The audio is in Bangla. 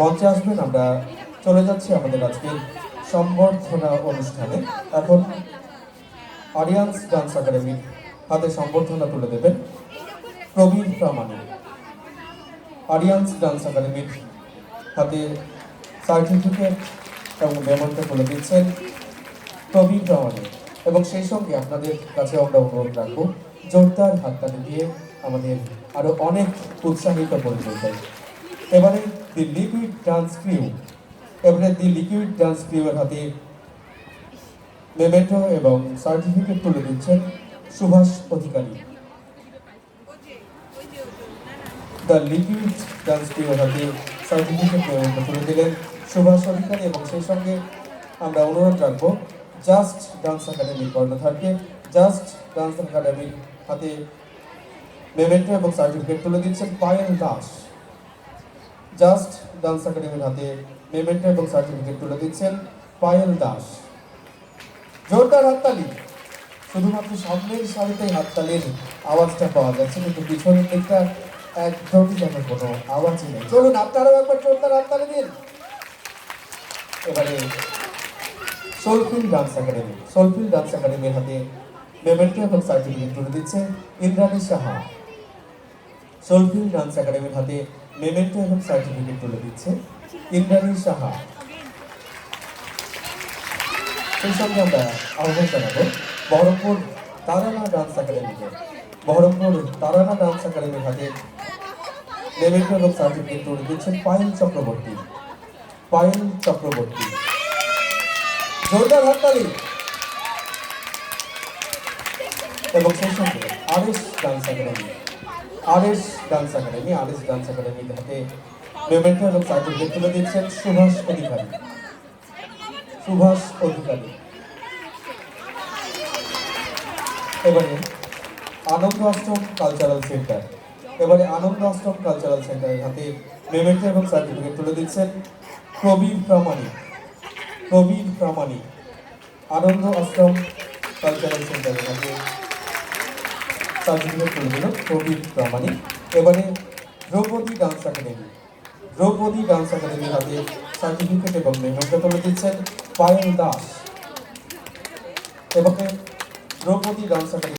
মঞ্চে আসবেন, আমরা চলে যাচ্ছি আমাদের আজকের সম্বর্ধনা অনুষ্ঠানে। এখন অডিয়েন্স ডান্স একাডেমির হাতে সম্বর্ধনা তুলে দেবেন প্রবীর প্রামাণিক। অডিয়েন্স ডান্স একাডেমির হাতে সার্টিফিকেট এবং মেমনটা তুলে দিচ্ছেন প্রবীর প্রামাণিক। এবং সেই সঙ্গে আপনাদের কাছে আমরা অনুরোধ রাখব, জোরদার হাততালি দিয়ে আমাদের আরও অনেক উৎসাহিত করে তুলতে এবারে দি লিকুইড ডান্স ক্রিউ এবারে দি লিকুইড ডান্স ক্রিউয়ের হাতে মেমেন্টো এবং সার্টিফিকেট তুলে দিচ্ছেন Subhash Adhikari. The liquid dance ক্রিউয়ের হাতে সার্টিফিকেট মেমেন্টো তুলে দিলেন সুভাষ অধিকারী এবং সেই সঙ্গে আমরা অনুরোধ রাখব জাস্ট ডান্স একাডেমির কর্ণধারকে জাস্ট ডান্স একাডেমির হাতে মেমেন্টো এবং সার্টিফিকেট তুলে দিচ্ছেন পায়েল দাস। জাস্ট ডান্স একাডেমির হাতে মেমেন্টো এবং সার্টিফিকেট তুলে দিচ্ছেন পায়েল দাস। জোরদার হাততালি। শুধুমাত্র সামনের সারিতেই হাততালির আওয়াজটা পাওয়া যাচ্ছে, কিন্তু পিছনের দিকটা একদমই যেন কোনো আওয়াজই নেই। চলুন, আপনারাও একবার জোরদার হাততালি দিন। এবারে Soulfeel dance academy. Soulfeel dance একাডেমির হাতে মেমেন্টো এবং সার্টিফিকেট তুলে দিচ্ছে ইন্দ্রাণী সাহা। সোলফিল ডান্স একাডেমির হাতে মেমেন্টো এবং সার্টিফিকেট তুলে দিচ্ছে। ইন্দ্রাণী সাহা। সেই সঙ্গে আমরা আহ্বান জানাব বহরমপুর তারানা ডান্স একাডেমিকে। বহরমপুর তারানা ডান্স একাডেমির হাতে মেমেন্টো এবং সার্টিফিকেট তুলে দিচ্ছেন পায়েল চক্রবর্তী। পায়েল চক্রবর্তী। জোরদার হাততালি। এবং সেই সঙ্গে RS dance academy. RS dance academy, RS dance একাডেমির হাতে মেমেন্টো এবং সার্টিফিকেট তুলে দিচ্ছেন সুভাষ অধিকারী। সুভাষ অধিকারী। এবারে আনন্দ আশ্রম কালচারাল সেন্টার। এবারে আনন্দ আশ্রম কালচারাল সেন্টারের হাতে মেমেন্টো এবং সার্টিফিকেট তুলে দিচ্ছেন প্রবীর প্রামাণিক। প্রবীর প্রামাণিক। আনন্দ আশ্রম কালচারাল সেন্টারের হাতে সার্টিফিকেট দিল প্রবীর প্রামাণিক। এবারে Draupadi dance academy. Draupadi dance একাডেমির হাতে সার্টিফিকেট এবং মেমেন্টো তুলে দিচ্ছেন পায়েল দাস। এবারে দ্রৌপদী ডান্স একাডেমি